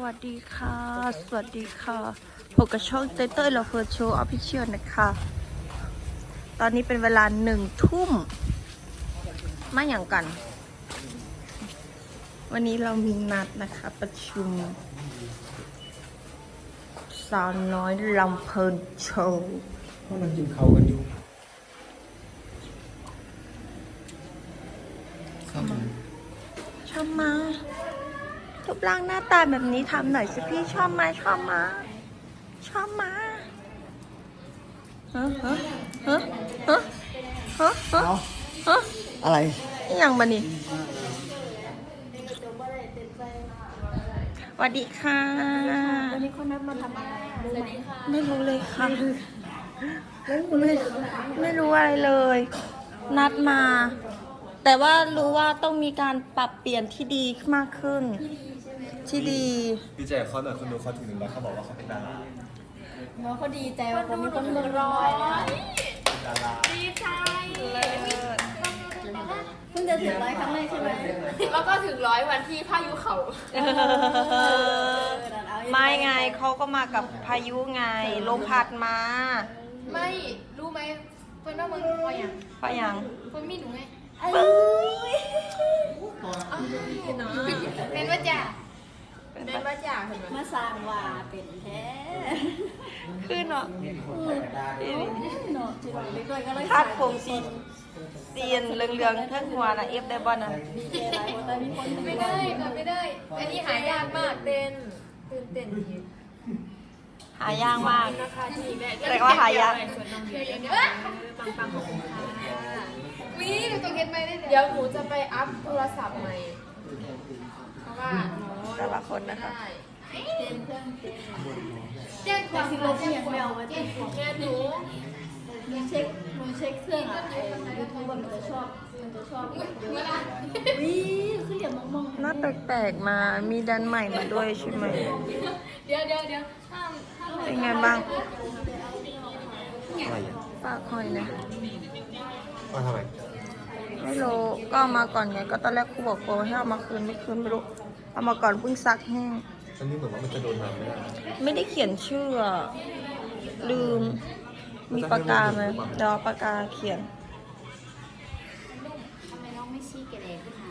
วัสดีค่ะ สวัสดีค่ะพบกับช่องเต้ยเต้ยเราเฟิร์โชว์ออฟฟิเชียลนะคะ ตอนนี้เป็นเวลาหนึ่งทุ่มไม่อย่างกัน วันนี้เรามีนัดนะคะ ประชุมสาวน้อยลำเพลินโชว์เพราะมันกินเขากันอยู่ครับ ชอบมา รูปร่างหน้าตาแบบนี้ทำหน่อยสิพี่ชอบมาชอบมา ชอบมาฮะฮะฮะฮะฮะฮะเอาฮะอะไรอหย่างบันนี่สวัสดีค่ะ วันนี้เขานัดมาทำอะไรรู้ไหมไม่รู้เลยค่ะ ไม่ไม่รู้อะไรเลย นัดมา แต่ว่ารู้ว่าต้องมีการปรับเปลี่ยนที่ดีมากขึ้น ที่ดี ดีใจกับเขาหน่อยคนดูเขาถึงหนึ่งร้อยเขาบอกว่าเขาเป็นดาราน้องเขาดีใจว่าผมมีคนเมืองรอยเป็นดาราดีใจเพิ่งจะถึงร้อยครั้งแรกใช่ไหมแล้วก็ถึงร้อยวันที่พายุเขาไม่ไงเขาก็มากับพายุไงลมพัดมา ไม่รู้ไหมเพื่อนว่ามึงพออย่างเพราะอย่างเพื่อนมีหนูไงเอ้ยเป็นว่าจ่า เป็นว่าจ่าเห็นไหมมาสร้างว่าเป็นแท้ขึ้นเนาะเนาะที่เราเล็กด้วยก็เลยคาดผมสีเซียนเหลืองๆเทิงหัวนะเอฟได้บ่นะดีใจหลายคนแต่มีคนหนึ่งไม่ได้เกิดไม่ได้ อันนี้หายากมากเต้นตื่นเต้นดีหายากมากนะคะที่แม่แต่ว่าหายากส่วนน้องเดียวเนี่ยปังปังๆขอบคุณค่ะวิหนูต้องเก็ตไหมได้เดี๋ยวหนูจะไปอัพโทรศัพท์ใหม่เพราะ ว่าหนูแต่ละคนนะคะได้เต้นเครื่องเต้นแจ้งความสิลบเนี่ยไม่เอาไว้เต้นแม่หนูมึงเช็คมึงเช็คเครื่องอะไอ้ยูทูบมันจะชอบมันจะชอบเยอะวิคืออย่ามองมองหน้าแปลกๆมา มีดันใหม่มาด้วยใช่ไหมเดี๋ยวเดี๋ยวเดี๋ยวห้ามห้ามเป็นไงบ้างอะไรอะฝากหน่อยนะมาทำไมไม่รู้ก็เอามาก่อนไงก็ตอนแรกครูบอกโกให้เอามาคืนไม่คืนไม่รู้ เอามาก่อนเพิ่งซักแห้ง อันนี้เหมือนว่ามันจะโดนน้ำไม่ได้ไม่ได้เขียนชื่ออะลืม มีปากกาไหมเดี๋ยวเอาปากกาเขียน ทำไมน้องไม่ชี้เกเรขึ้นมา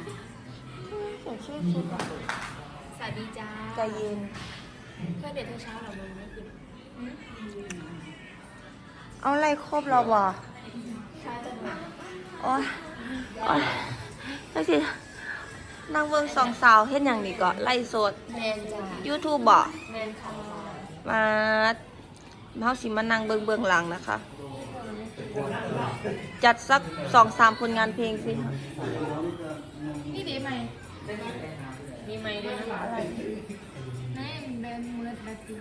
เขียนชื่อคิดอะสวัสดีจ้าใจเย็น เพื่อนเด็กเช้าเรามึงไม่กินเอาอะไรครบเราวะ ใช่แต่หนูโอ๊ยโอ๊ยนั่นสิ นางเวิงสองสาวเฮ็ดอย่างนี้ก็ไล่สด แมนจ้า YouTube บ่แมนค่ะมาเฮาสิมานั่งเบิ่งเบื้องหลังนะคะ จัดสักสองสามผลงานเพลงสิ นี่ดีไหมมีไหมด้วยนะอะไรแม่แบนมือแบบนี้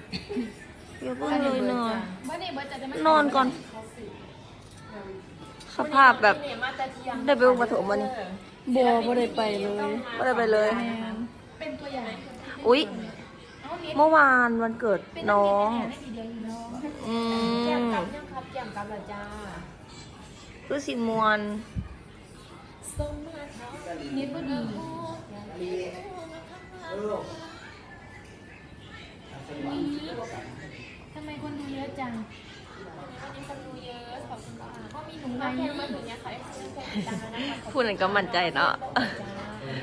อย่าเพิ่งเลยเนอนเมื่อนี่เบิร์จะได้ไม่นอนก่อน สภาพแบบเนี่ยมาแต่เที่ยงได้ไปวงปฐมวันนี้ บัวไม่ได้ไปเลยไม่ได้ไปเลย เป็นตัวอย่างอุ๊ยเอานิดเมื่อวานวันเกิดน้องได้ทีเดียวอีน้องอืแก้มมกับยังครับแก้มกับเหรอจ้าคือสิมวนส่งมาเท่านิดก็ดีทำไมคนดูเยอะจัง วันนี้คนดูเยอะขอบคุณค่ะก็มีหนูมาแค่มาถึงเนี้ยค่ะได้ซื้อแค่ดังนะคะพูดนั่นก็มั่นใจเนาะ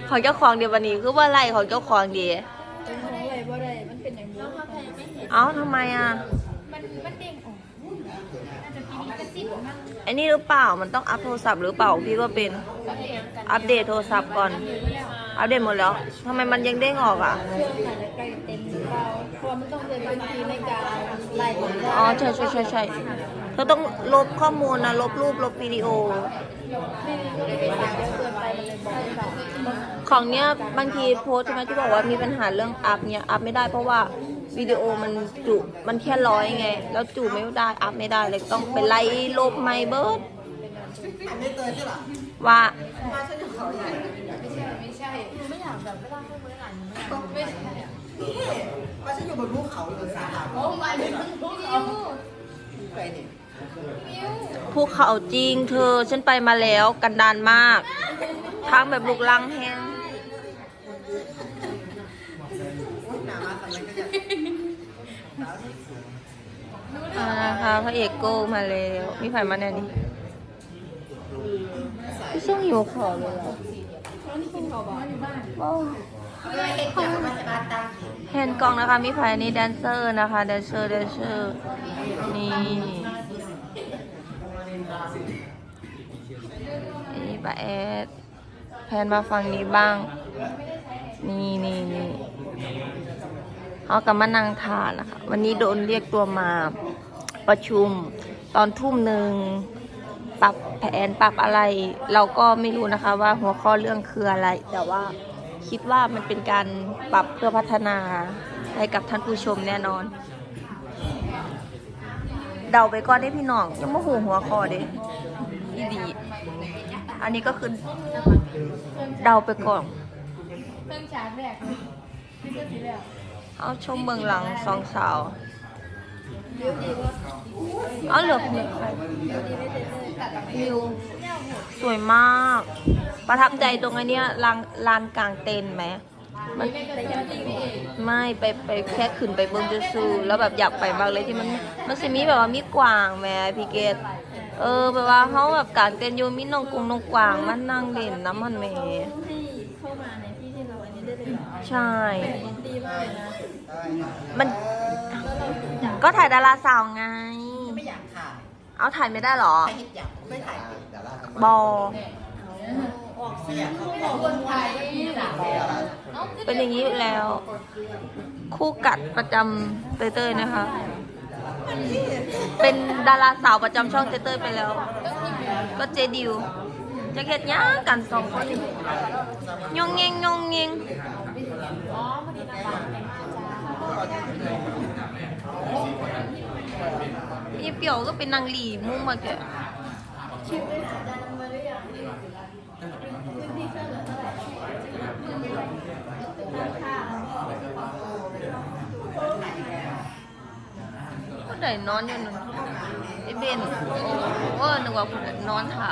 ของเจ้าของเดียววันนี้คือว่าไรของเจ้าของดีเป็นของอะไรบ่ได้มันเป็นอย่างนี้แล้วถ้าใครไม่เห็นเอ้าทำไมอะมันมันเด้งออกน่าจะปีนี้ก็สิบมั้งไอ้นี่หรือเปล่ามันต้องอัพโทรศัพท์หรือเปล่าพี่ก็เป็นก็เรียนกันอัปเดตโทรศัพท์ก่อน อัปเดตหมดแล้วทำไมมันยังเด้งออกอะเครื่องอาจจะใกล้เต็มหรือเปล่าเพราะมันต้องใช้พื้นที่ในการไล่ของอ๋อใช่ใช่ใช่ใช่เธอต้องลบข้อมูลนะลบรูปลบวิดีโอ ของเนี้ยบางทีโพสใช่ไหมที่บอกว่ามีปัญหาเรื่องอัพเนี้ยอัพไม่ได้เพราะว่าวิดีโอมันจุมันแค่ร้อยไง แล้วจุไม่ได้อัพไม่ได้เลยต้องไปไล่ลบไม่เบิร์ดว่า ช่ไม่ใช่หนูไม่อยากแบบเวลาให้มือหลานหนูไม่อยากไม่ใช่อะว่าฉันอยู่บนภูเขาเลยสาขาโอ้มาถึงพวกเขาไปเนี่ยมิวภูเขาจริงเธอ ฉันไปมาแล้วกันดานมาก ทางแบบลูกลังแห้งหนามาอ่านะคะพระเอกโก้มาแล้ว มีใครมาแน่นี่พี่ช่วงหิวขอเลยเหรอ โอ้เห็นอย่างมันจะมาตั้งแฮนกล้องนะคะ มีใครนี่แดนเซอร์นะคะ แดนเซอร์ แดนเซอร์ นี่นี่ป้าแอด แพนมาฝั่งนี้บ้าง นี่นี่นี่เอากับมานั่งทานนะคะ วันนี้โดนเรียกตัวมาประชุมตอนทุ่มหนึ่ง ปรับแผนปรับอะไร เราก็ไม่รู้นะคะว่าหัวข้อเรื่องคืออะไร แต่ว่าคิดว่ามันเป็นการปรับเพื่อพัฒนาให้กับท่านผู้ชมแน่นอน เดาไปก่อนได้พี่น้องยังไม่หูหัวข้อเด้อีดี อันนี้ก็คือเดาไปก่อนเรื่องฉารกนี่ก็สีแล้วเอาชมเมืองหลังสองสาว เอาเหลือเพียงใคร วิวสวยมาก ประทับใจตรงไอ้เนี้ยลานลานกลางเต็นท์ไหมมันไม่ไปไปแค่ขึ้นไปเบิ้งจะซูแล้วแบบอยากไปมากเลยที่มันมันสิมีแบบว่ามีกวางแม่พี่เกดเออแบบว่าเขาแบบกลางเต็นท์อยู่มีน้องกุงน้องกวางมันนั่งเล่นน้ำมันแม่ให้เข้ามาในที่ที่เราอันนี้ได้เลยเหรอใช่ดีมากเลยนะมันก็ถ่ายดาราสาวไง ไม่อยากถ่าย เอาถ่ายไม่ได้เหรอ ใครเห็นอยากไม่ถ่ายบอ ออกเสียงเขาของคนไทยนี่แหละเป็นอย่างนี้อยู่แล้ว คู่กัดประจำเต้ยๆนะคะ เป็นดาราสาวประจำช่องเต้ยๆไปแล้ว ก็เจดิวจะเฮ็ดหยังกันสองคนยองเงงยองเงงยี่ เปียวก็เป็นนางหลีมุ้งมาแกคิวไปหาดาราดันมาเรื่าไหก็ได้นอนอยู่นึงไอเบนโอ้หนึกว่าคุณนอนถ่า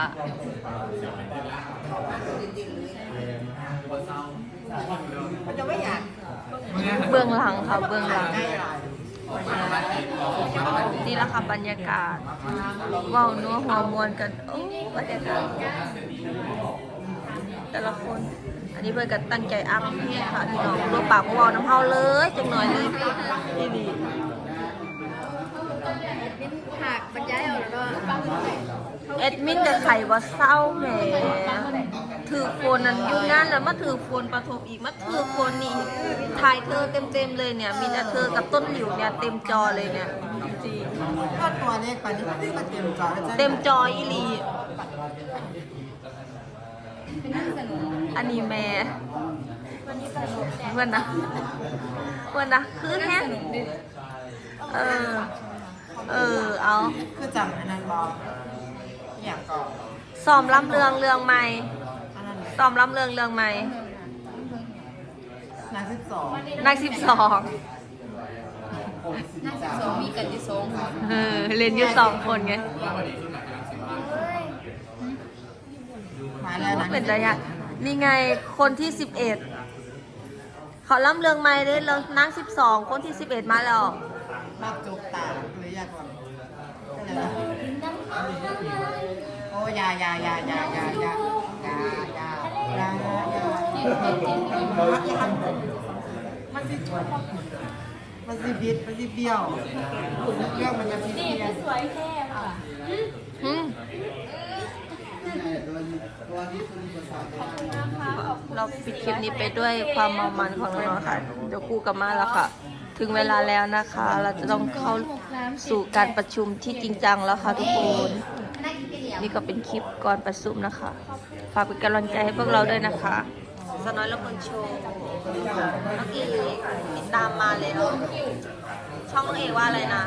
เบื้องหลังค่ะเบื้องหลัง นี่แหละค่ะบรรยากาศเว้าวนัวหัวมวนกันโอ้บรรยากาศแต่ละคน อันนี้เพื่อนกันตั้งใจอัพเพศค่ะพี่น้องรวมปากเว้าน้ำเฮาเลยจังหน่อยเลยดีดีหากบรรยายเอาแล้วก็เอ็ดมินกับไข่ว่าเศร้าแหม ถือโฟนนั้นอยุ่งงานแล้วมาถือโฟนประทบอีกมาถือโฟนนี่อีกถ่ายเธอเต็มๆเลยเนี่ย มีแต่เธอกับต้นหลิวเนี่ยเต็มจอเลยเนี่ยจริงก็ตัวเลขไปนี่มันเต็มจอแล้วเต็มจออีหลีอันนี้แม่เพื่อนนะเพื่อนนะคือแค่เออ เออ เอา คือจำอันนั้นบอกอยากก่อนซ้อมลำเรืองเรืองใหม่อันนั้น ตอมล้ำเริงเริงไหมนางสิบสองนางสิบสองนางสิบสองมีกันที่สองคนเออเล่นอยู่สองคนไงมาแล้วนางเป็นระยะนี่ไงคนที่สิบเอ็ดเขาล้ำเรืองไหมได้เรืองนางสิบสองคนที่สิบเอ็ดมาแล้วมากจกตาเลยยากกว่าโอ้ยายายายายายายา มันสิมันสิบิดมันสิเบี้ยวเรื่องมันจะพิเศษสวยแค่ค่ะเราปิดคลิปนี้ไปด้วยความเมามันของน้องๆค่ะเดี๋ยวคู่กลับมาแล้วค่ะ ถึงเวลาแล้วนะคะ เราจะต้องเข้าสู่การประชุมที่จริงจังแล้วค่ะทุกคน นี่ก็เป็นคลิปก่อนประชุมนะคะ ฝากเป็นกำลังใจให้พวกเราด้วยนะคะสน้อยและคนโชว์น้องเอกติดตามมาแล้วช่องน้องเอกว่าอะไรนะ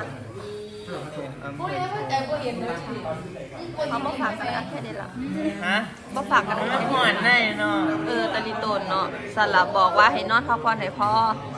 พวกนี้ไม่ใจพวกเห็นเลยสิเขามาฝากกันแค่นี้ละฮะมาฝากกันแค่นี้หอนได้เนาะเออตะลิโตนเนาะสลับบอกว่าให้นอนพักผ่อนให้พอใ